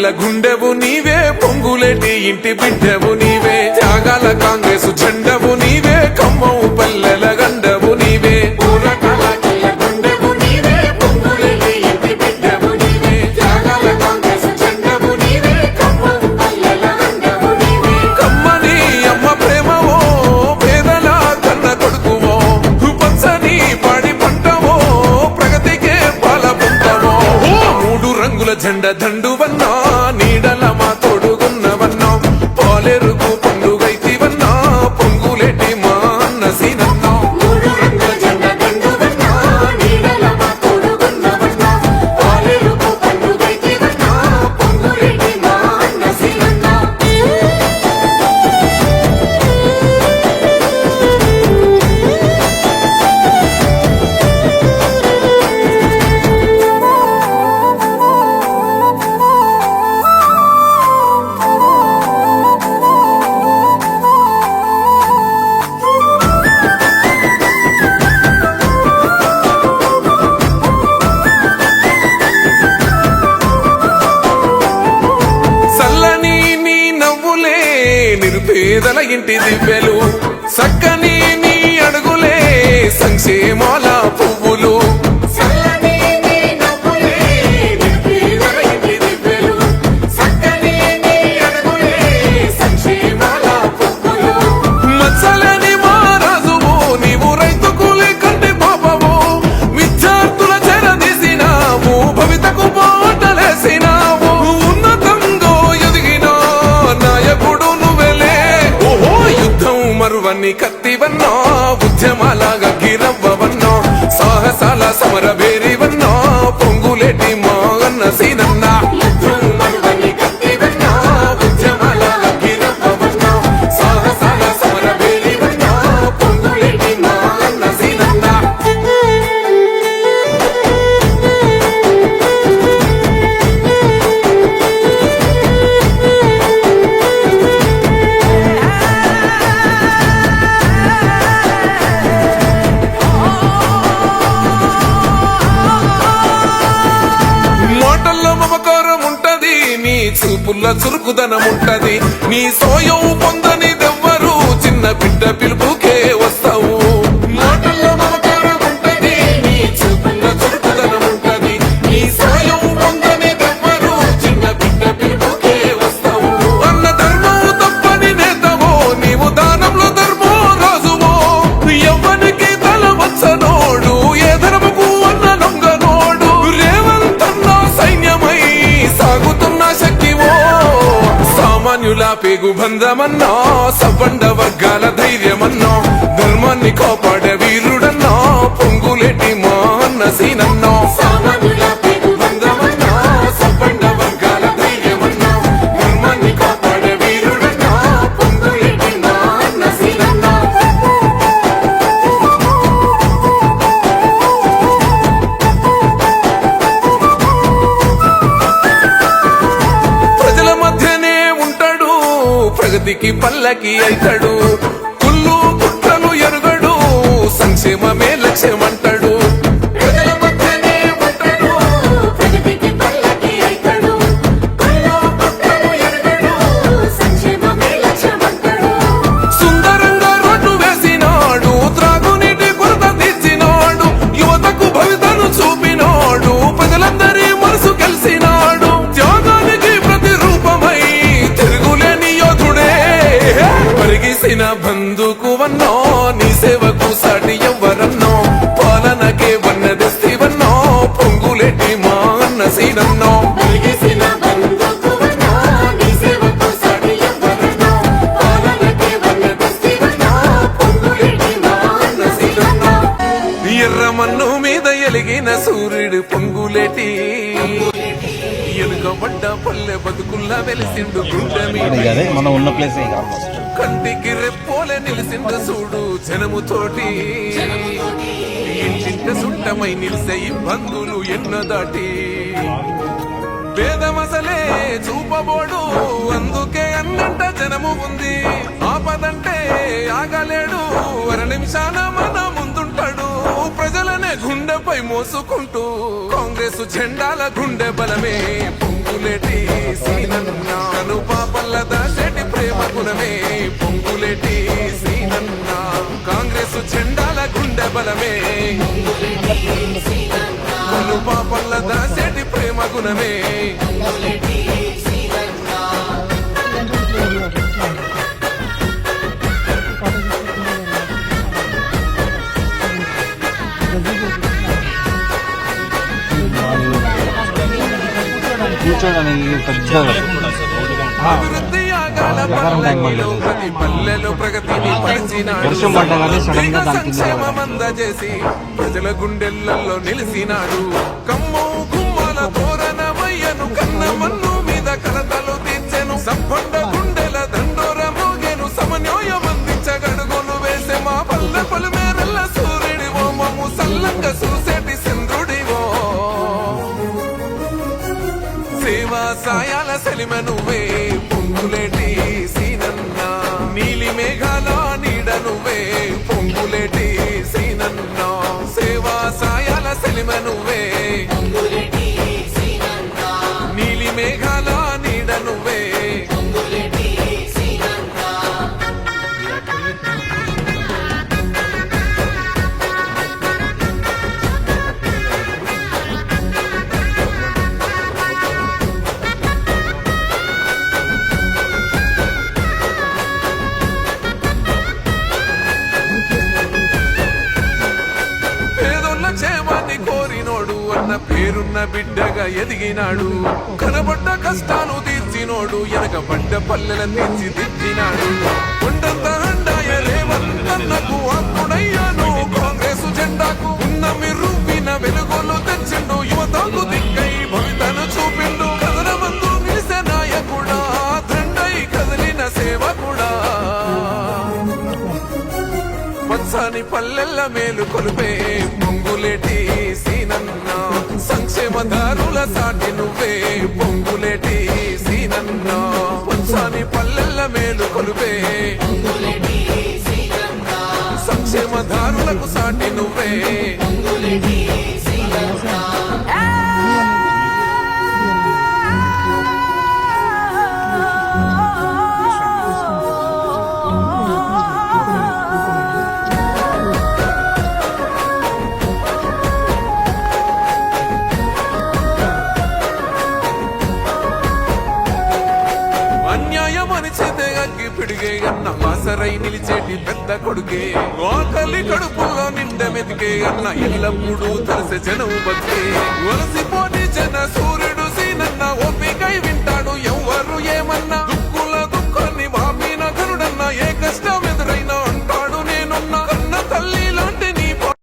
పిల్ల గుండెవు నీవే పొంగులేటి ఇంటి బిడ్డవు నీవే. త్యాగాల కాంగ్రెస్ జెండవు నీవే. ఇంటిది దివ్వెలు సక్కని నీ అడుగులే సంక్షేమాల కత్తివన్నో ఉద్యమాలా చూపుల్లో చురుకుదనముంటది. నీ సోయం పొందని దెవ్వరు. చిన్న బిడ్డ పిలుపుకే సామాన్యుల పేగుబంధమన్నో సబ్బండ వర్గాల ధైర్యమన్నో ధర్మాన్ని కాపాడ వీరుడన్నో పొంగులేటి మోహన్న సీనన్నో సామాన్యుల వాళ్ళకి అయితడు కుళ్ళు కుట్రలు ఎరుగడు. సంక్షేమమే లక్ష్యమంటాడు. నీ సేవకు సాటి ఎవ్వరన్నో పాలనకే వన్నది స్థివన్నో పొంగులెట్టి మా అన్న సీనన్నో ఎర్రమన్ను మీద ఎలిగిన సూర్యుడు పొంగులేటి ఎలుగబడ్డ పల్లె బతుకుల్లా వెలిసిండు గుండె మీద మనం ఉన్న ప్లేసే పంటికి రెప్పోలే నిలిసింద చూడు జనముతోటి. ఇంటింట సుట్టమై నిలిసే ఇబ్బందులు ఎన్న దాటి పేదమసలే చూపబోడు అందుకే అన్నంట జనము ఉంది. ఆపదంటే ఆగలేడు అర నిమిషాన మన ముందుంటాడు. ప్రజలనే గుండెపై మోసుకుంటూ కాంగ్రెస్ జెండాల గుండె బలమే. పొంగులేటి సీనన్న. కను పాపల్ల దాసేటి ప్రేమ గుణమే. పొంగులేటి సీనన్నా. కాంగ్రెస్ చెండాల గుండె బలమే. కను పాపల్ల దాసేటి ప్రేమ గుణమే. కూర్చోడానికి పరిచినాడు వర్షం పడ్డా కానీ సడన్గా దాని కింద సంక్షేమం అందజేసి ప్రజల గుండెల్లో నిలిచినాడు. కమ్ము గుమ్మాల తోరణమయ్యను కన్న మన్ను మీద కలతలు తీర్చెను. సంపండ సేవా సెలిమ నువ్వే పొంగులేటి సీనన్న. నీలి మేఘాల నీడ నువ్వే పొంగులేటి సీనన్న. సేవా సాయాల సెలిమ నువ్వే పేరున్న బిడ్డగా ఎదిగినాడు. కనబడ్డ కష్టాలు తీర్చినోడు ఎనకబడ్డ పల్లెల తీర్చిదిద్దినాడు కొండంత అండాయ రేవంతన్నకు అప్పుడయ్యాను కాంగ్రెస్ జెండాకు ఉన్న మిర్రువిన వెలుగులు తెచ్చిండు. యువతకు దిక్కై భవితను చూపిండు. కథన మందు నిలిసే నాయకుడా దండై కదిలిన సేవకుడా. పచ్చని పల్లెల్ల మేలు కొలుపే పొంగులేటి సీనన్న సంక్షేమదారుల సాటి నువ్వే. పొంగులేటి సీనన్న పచ్చని పల్లెల్ల మేలు కొలుపే. సంక్షేమదారులకు సాటి నువ్వే. తల్లి పెద్ద కొడుకే. ఆకలి కడుపులో నిండ మెతికే అన్న ఎల్లప్పుడూ తలసె జనం బతికే. వలసిపోని జన సూర్యుడు సీనన్న ఓపికై వింటాడు ఎవరు